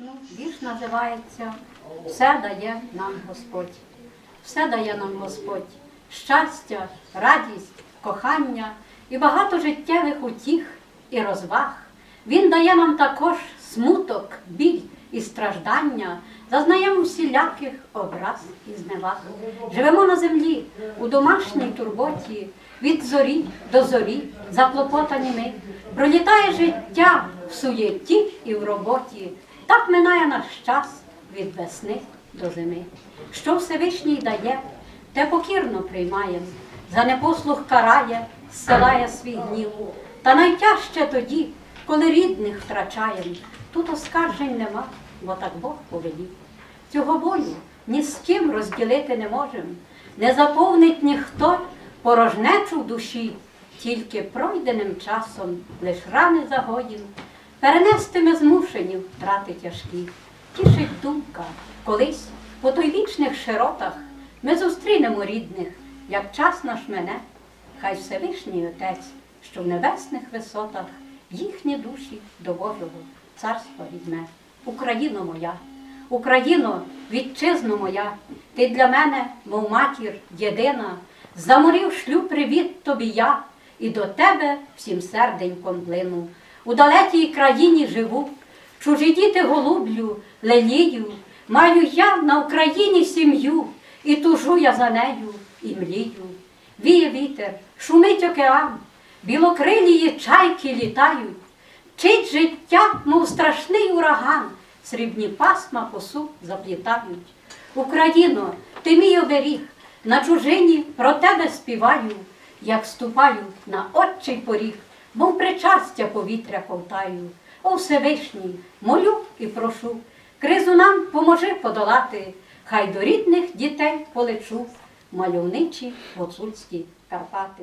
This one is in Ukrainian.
Ну, вірш називається Все дає нам Господь. Все дає нам Господь. Щастя, радість, кохання і багато життєвих утіх і розваг. Він дає нам також смуток, біль і страждання, зазнаємо всіляких образ і зневаг. Живемо на землі у домашній турботі, від зорі до зорі, заклопотані ми. Пролітає життя в суєті і в роботі. Так минає наш час від весни до зими. Що Всевишній дає, те покірно приймаєм, за непослух карає, зсилає свій гнів. Та найтяжче тоді, коли рідних втрачаєм. Тут оскаржень нема, бо так Бог повелів. Цього болю ні з ким розділити не можем. Не заповнить ніхто порожнечу душі, тільки пройденим часом лиш рани загоїм. Перенести ми змушені втрати тяжкі. Тішить думка, колись по той вічних широтах ми зустрінемо рідних, як час наш мене. Хай Всевишній Отець, що в небесних висотах їхні душі до Божого царства візьме. Україно моя, Україно, вітчизно моя, ти для мене, мов матір, єдина, заморив шлюб привіт тобі я, і до тебе всім серденьком плину. У далекій країні живу, чужі діти голублю, лелію, маю я на Україні сім'ю, і тужу я за нею, і млію. Віє вітер, шумить океан, білокрилії чайки літають, Чить життя, мов страшний ураган, срібні пасма косу заплітають. Україно, ти мій оберіг, на чужині про тебе співаю, як ступаю на отчий поріг, мов причастя повітря ковтаю. О Всевишній, молю і прошу, кризу нам поможи подолати, хай до рідних дітей полечу, мальовничі гуцульські Карпати.